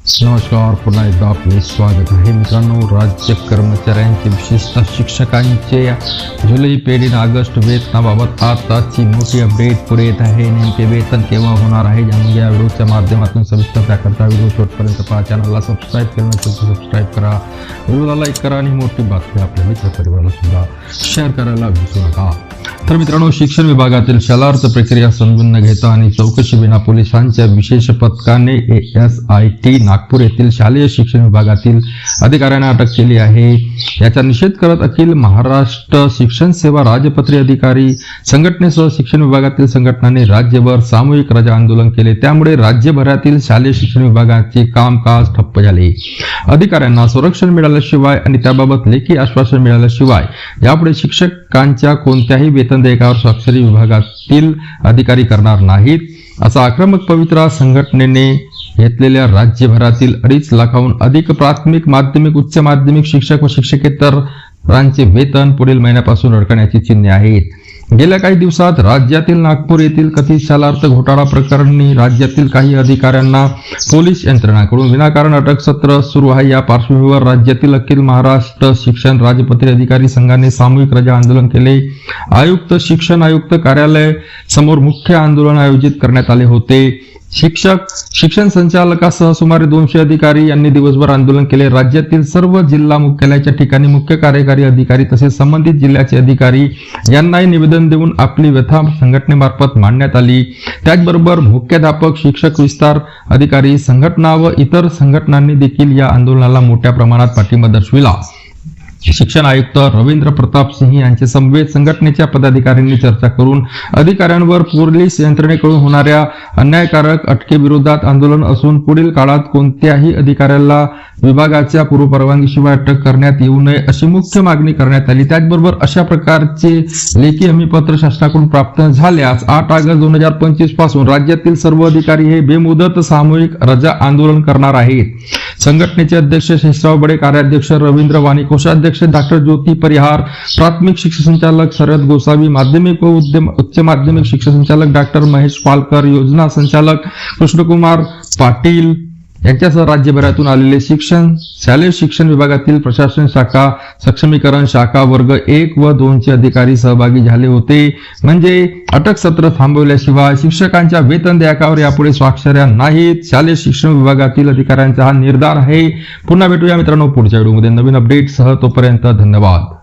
नमस्कार पुन्हा एकदा आपले स्वागत आहे. मित्रांनो राज्य कर्मचाऱ्यांचे विशेषतः शिक्षकांचे जुलै पेड ऑगस्ट वेतनाबाबत आताची मोठी अपडेट पुढे येत आहे. नेमके वेतन केव्हा होणार आहे जाणून या व्हिडिओच्या माध्यमातून सविस्तर त्याकरता व्हिडिओ शेवटपर्यंत पहा. चॅनलला सबस्क्राईब करणं नसेल सबस्क्राईब करा. व्हिडिओला लाईक करा आणि मोठी बातमी आपल्या मित्रपरिवाराला सुद्धा शेअर करायला विसरू नका. तर मित्रांनो शिक्षण विभागातील शालार्थ प्रक्रिया समजून न घेता आणि चौकशी विना पोलिसांच्या विशेष पथकाने A S I T Nagpur येथील शालेय शिक्षण विभागातील अधिकाऱ्यांना अटक केली आहे. याचा निषेध करत अखिल महाराष्ट्र शिक्षण सेवा राजपत्री अधिकारी संघटनेसह शिक्षण विभागातील संघटनांनी राज्यभर सामूहिक रजा आंदोलन केले. त्यामुळे राज्यभरातील शालेय शिक्षण विभागाचे कामकाज ठप्प झाले. अधिकाऱ्यांना संरक्षण मिळाल्याशिवाय आणि त्याबाबत लेखी आश्वासन मिळाल्याशिवाय यापुढे शिक्षकांच्या कोणत्याही वेतन देयकावर स्वाक्षरी विभागातील अधिकारी करणार नाहीत. असा आक्रमक पवित्रा संघटनेने घेतलेल्या राज्यभरातील अडीच लाखाहून अधिक प्राथमिक माध्यमिक उच्च माध्यमिक शिक्षक व शिक्षकेतरांचे वेतन पुढील महिन्यापासून अडकण्याची चिन्हे आहेत. गेल्या काही दिवसात राज्यातील नागपूर येथील कथित शालार्थ घोटाळा प्रकरणी राज्यातील काही अधिकाऱ्यांना पोलीस यंत्रणाकडून विनाकारण अटक सत्र सुरू आहे. या पार्श्वभूमीवर राज्यातील अखिल महाराष्ट्र शिक्षण राजपत्री अधिकारी संघाने सामूहिक रजा आंदोलन केले. आयुक्त शिक्षण आयुक्त कार्यालय समोर मुख्य आंदोलन आयोजित करण्यात आले होते. शिक्षक शिक्षण संचालकासह सुमारे दोनशे अधिकारी यांनी दिवसभर आंदोलन केले. राज्यातील सर्व जिल्हा मुख्यालयाच्या ठिकाणी मुख्य कार्यकारी अधिकारी तसेच संबंधित जिल्ह्याचे अधिकारी यांनाही निवेदन देऊन आपली व्यथा संघटनेमार्फत मांडण्यात आली. त्याचबरोबर मुख्याध्यापक शिक्षक विस्तार अधिकारी संघटना व इतर संघटनांनी देखील या आंदोलनाला मोठ्या प्रमाणात पाठिंबा दर्शविला. शिक्षण आयुक्त रवींद्र प्रताप सिंह यांचे समवेत संघटनेच्या पदाधिकाऱ्यांनी चर्चा करून अधिकाऱ्यांवर पोलीस यंत्रणेकडून होणाऱ्या अन्यायकारक अटकेविरोधात आंदोलन असून पुढील काळात कोणत्याही अधिकाऱ्याला विभागाच्या पूर्वपरवानगीशिवाय अटक करण्यात येऊ नये अशी मुख्य मागणी करण्यात आली. त्याचबरोबर अशा प्रकारचे लेखी हमीपत्र शासनाकडून प्राप्त झाल्यास आठ ऑगस्ट दोन हजार पंचवीसपासून राज्यातील सर्व अधिकारी हे बेमुदत सामूहिक रजा आंदोलन करणार आहेत. संघटनेचे अध्यक्ष शेषराव बडे, कार्याध्यक्ष रवींद्र वाणी कोषाध्यक्ष डॉक्टर ज्योति परिहार, प्राथमिक शिक्षा संचालक शरद गोसावी, माध्यमिक व उच्च माध्यमिक शिक्षा संचालक डॉक्टर महेश पालकर, योजना संचालक कृष्णकुमार पाटील यांच्यासह राज्यभरातून आलेले शिक्षण शालेय शिक्षण विभागातील प्रशासन शाखा सक्षमीकरण शाखा वर्ग एक व दोनचे अधिकारी सहभागी झाले होते. म्हणजे अटक सत्र थांबवल्याशिवाय शिक्षकांच्या वेतन देयकावर यापुढे स्वाक्षऱ्या नाहीत. शालेय शिक्षण विभागातील अधिकाऱ्यांचा हा निर्धार आहे. पुन्हा भेटूया मित्रांनो पुढच्या व्हिडिओमध्ये. नवीन अपडेट सह तोपर्यंत धन्यवाद.